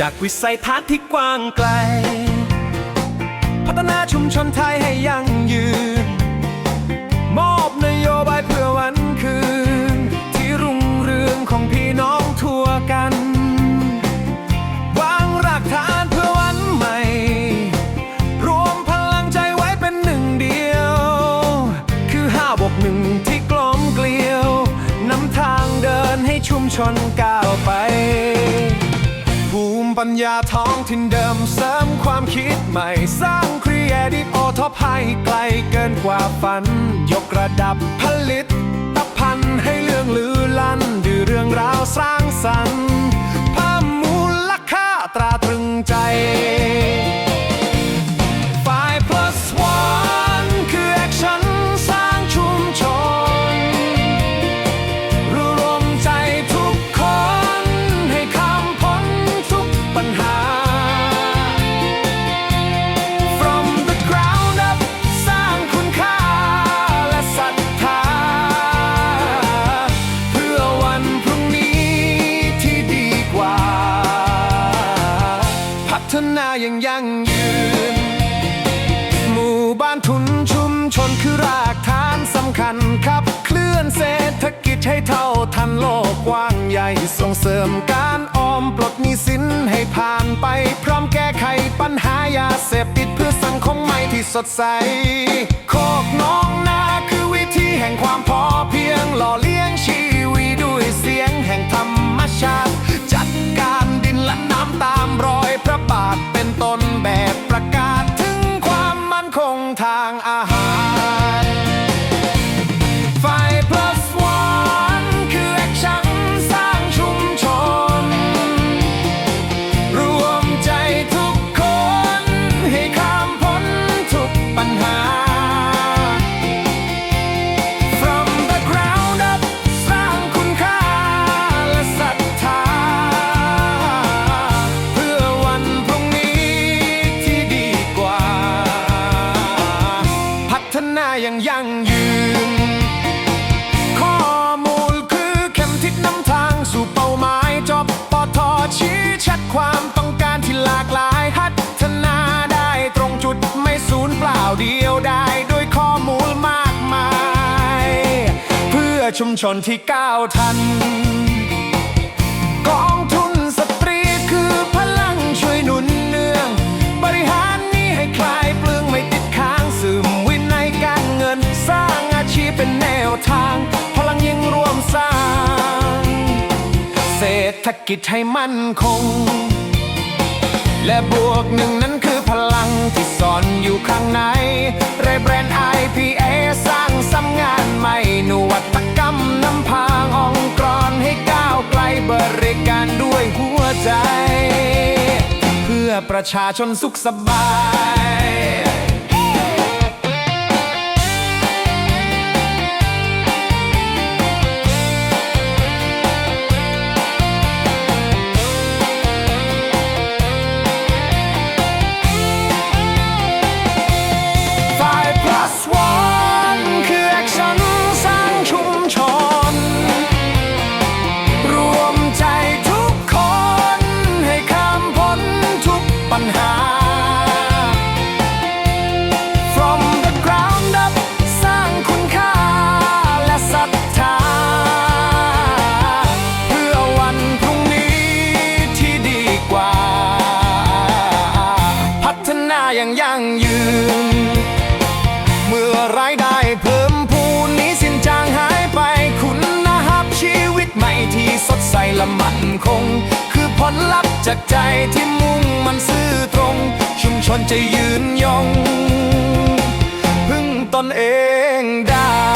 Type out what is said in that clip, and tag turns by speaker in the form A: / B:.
A: จากวิสัยทัศน์ที่กว้างไกล พัฒนาชุมชนไทยให้ยั่งยืน มอบนโยบาย ปัญญาท้องถิ่นเดิมเสริมความคิดใหม่สร้างครีเอทีฟโอท็อปให้ไกลเกินกว่าฝัน ยกระดับผลิตตภัณฑ์ให้เรื่องลือลั่น อย่างยั่งยืน หมู่บ้านทุนชุมชนคือรากฐานสำคัญครับ เคลื่อนเศรษฐกิจให้เท่าทันโลกกว้างใหญ่ส่งเสริมการออมปลดหนี้สินให้ผ่านไป พร้อมแก้ไขปัญหายาเสพติดเพื่อสังคมใหม่ที่สดใส โคกน้องนาคือวิธีแห่งความพอเพียง อย่างยั่งยืน ข้อมูลคือเข็มทิศนำทางสู่เป้าหมายจบปทชี้ชัดความต้องการที่หลากหลายพัฒนาได้ตรงจุดไม่สูญเปล่าเดียวได้ด้วยข้อมูลมากมาย เพื่อชุมชนที่ก้าวทัน กิจให้มั่นคง และบวกหนึ่งนั้นคือพลังที่ซ่อนอยู่ข้างในเรแบรนด์ IPA สร้างสำงานใหม่นวัตกรรมนำพาองค์กรให้ก้าวไกลบริการด้วยหัวใจ เพื่อประชาชนสุขสบาย คง คือผลลัพธ์จากใจที่มุ่งมันซื่อตรง ชุมชนจะยืนยง พึ่งตนเองได้